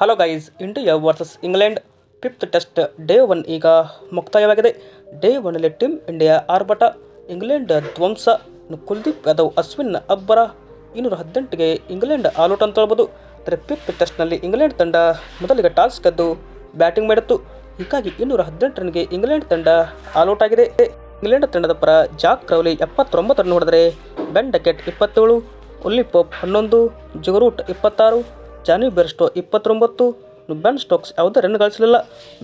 Hello guys India versus England fifth test day one ಈಗ ಮುಕ್ತಾಯವಾಗಿದೆ. Day ಒನ್ನಲ್ಲಿ team India ಆರ್ಭಟ ಇಂಗ್ಲೆಂಡ್ ಧ್ವಂಸ, ಕುಲ್ದೀಪ್ ಯಾದವ್, ಅಶ್ವಿನ್ ಅಬ್ಬರ ಇನ್ನೂರ ಹದಿನೆಂಟಿಗೆ ಇಂಗ್ಲೆಂಡ್ ಆಲ್ಔಟ್ ಅಂತ ಹೇಳ್ಬೋದು ಆದರೆ ಫಿಫ್ತ್ ಟೆಸ್ಟ್ನಲ್ಲಿ ಇಂಗ್ಲೆಂಡ್ ತಂಡ ಮೊದಲಿಗೆ ಟಾಸ್ ಗೆದ್ದು ಬ್ಯಾಟಿಂಗ್ ಮಾಡಿತ್ತು. ಹೀಗಾಗಿ ಇನ್ನೂರ ಹದಿನೆಂಟು ರನ್ಗೆ ಇಂಗ್ಲೆಂಡ್ ತಂಡ ಆಲ್ಔಟ್ ಆಗಿದೆ ಇಂಗ್ಲೆಂಡ್ ತಂಡದ ಪರ ಜಾಕ್ ಕ್ರೌಲಿ ಎಪ್ಪತ್ತೊಂಬತ್ತು ರನ್ ಹೊಡೆದರೆ ಬೆನ್ ಡಕೆಟ್ ಇಪ್ಪತ್ತೇಳು ಒಲ್ಲಿ ಪೋಪ್ ಹನ್ನೊಂದು, ಜುಗರೂಟ್ ಇಪ್ಪತ್ತಾರು ಜಾನಿ ಬೆರ್ಸ್ಟೋ ಇಪ್ಪತ್ತೊಂಬತ್ತು. ಬೆನ್ ಸ್ಟೋಕ್ಸ್ ಯಾವುದೇ ರನ್ ಗಳಿಸಲಿಲ್ಲ.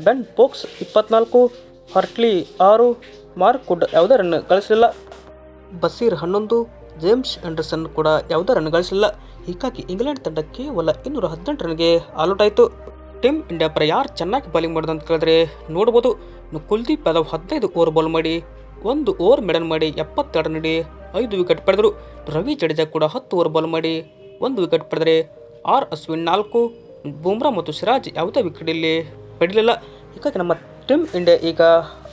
ಬೆನ್ ಪೋಕ್ಸ್ ಇಪ್ಪತ್ನಾಲ್ಕು. ಹರ್ಟ್ಲಿ ಆರು. ಮಾರ್ಕ್ ವುಡ್ ಯಾವುದೇ ರನ್ ಗಳಿಸಲಿಲ್ಲ. ಬಸೀರ್ ಹನ್ನೊಂದು. ಜೇಮ್ಸ್ ಆಂಡರ್ಸನ್ ಕೂಡ ಯಾವುದೇ ರನ್ ಗಳಿಸಲಿಲ್ಲ. ಹೀಗಾಗಿ ಇಂಗ್ಲೆಂಡ್ ತಂಡ ಕೇವಲ ಇನ್ನೂರ ಹದಿನೆಂಟು ರನ್ಗೆ ಆಲ್ಔಟ್ ಆಯಿತು ಟೀಮ್ ಇಂಡಿಯಾ ಪರ ಯಾರು ಚೆನ್ನಾಗಿ ಬೌಲಿಂಗ್ ಮಾಡಿದ ಅಂತ ಕೇಳಿದ್ರೆ ನೋಡ್ಬೋದು. ಕುಲ್ದೀಪ್ ಯಾದವ್ ಹದಿನೈದು ಓವರ್ ಬಾಲ್ ಮಾಡಿ, ಒಂದು ಓವರ್ ಮೆಡನ್ ಮಾಡಿ ಎಪ್ಪತ್ತೆರಡು ನೀಡಿ ಐದು ವಿಕೆಟ್ ಪಡೆದರು. ರವಿ ಜಡೇಜಾ ಕೂಡ ಹತ್ತು ಓವರ್ ಬಾಲ್ ಮಾಡಿ, ಒಂದು ವಿಕೆಟ್ ಪಡೆದರೆ ಆರ್ ಅಶ್ವಿನ್ ನಾಲ್ಕು, ಬೂಮ್ರಾ ಮತ್ತು ಸಿರಾಜ್ ಯಾವುದೇ ವಿಕೆಟ್ ಇಲ್ಲಿ ಪಡೆಯಲಿಲ್ಲ ಹೀಗಾಗಿ ನಮ್ಮ ಟೀಮ್ ಇಂಡಿಯಾ ಈಗ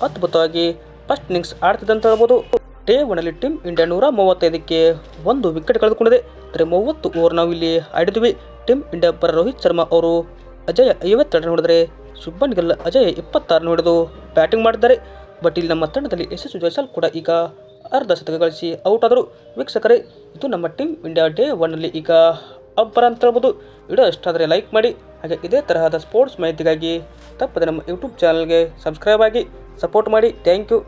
ಅದ್ಭುತವಾಗಿ ಫಸ್ಟ್ ಇನ್ನಿಂಗ್ಸ್ ಆಡ್ತಿದೆ ಅಂತ ಹೇಳ್ಬೋದು. ಡೇ ಒನ್ನಲ್ಲಿ ಟೀಮ್ ಇಂಡಿಯಾ ನೂರ ಮೂವತ್ತೈದಕ್ಕೆ ಒಂದು ವಿಕೆಟ್ ಕಳೆದುಕೊಂಡಿದೆ. ಅಂದರೆ ಮೂವತ್ತು ಓವರ್ ನಾವು ಇಲ್ಲಿ ಆಡಿದ್ವಿ ಟೀಮ್ ಇಂಡಿಯಾ ಪರ ರೋಹಿತ್ ಶರ್ಮಾ ಅವರು ಅಜಯ್ ಐವತ್ತೆರಡು ನೋಡಿದರೆ ಸುಬ್ಬನ್ ಗಿಲ್ ಅಜಯ್ ಇಪ್ಪತ್ತಾರು ಹೊಡೆದು ಬ್ಯಾಟಿಂಗ್ ಮಾಡಿದ್ದಾರೆ. ಬಟ್ ಇಲ್ಲಿ ನಮ್ಮ ತಂಡದಲ್ಲಿ ಯಶಸ್ವಿ ಜೈಸಾಲ್ ಕೂಡ ಈಗ ಅರ್ಧ ಶತಕ ಗಳಿಸಿ ಔಟ್ ಆದರು. ವೀಕ್ಷಕರೇ, ಇದು ನಮ್ಮ ಟೀಮ್ ಇಂಡಿಯಾ ಡೇ ಒನ್ನಲ್ಲಿ ಈಗ ಅಬ್ಬರ ಅಂತ ಹೇಳ್ಬೋದು. ವಿಡಿಯೋ ಇಷ್ಟ ಆದರೆ ಲೈಕ್ ಮಾಡಿ. ಹಾಗೆ ಇದೇ ತರಹದ ಸ್ಪೋರ್ಟ್ಸ್ ಮಾಹಿತಿಗಾಗಿ ತಪ್ಪದೆ ನಮ್ಮ ಯೂಟ್ಯೂಬ್ ಚಾನಲ್ಗೆ ಸಬ್ಸ್ಕ್ರೈಬ್ ಆಗಿ ಸಪೋರ್ಟ್ ಮಾಡಿ. Thank you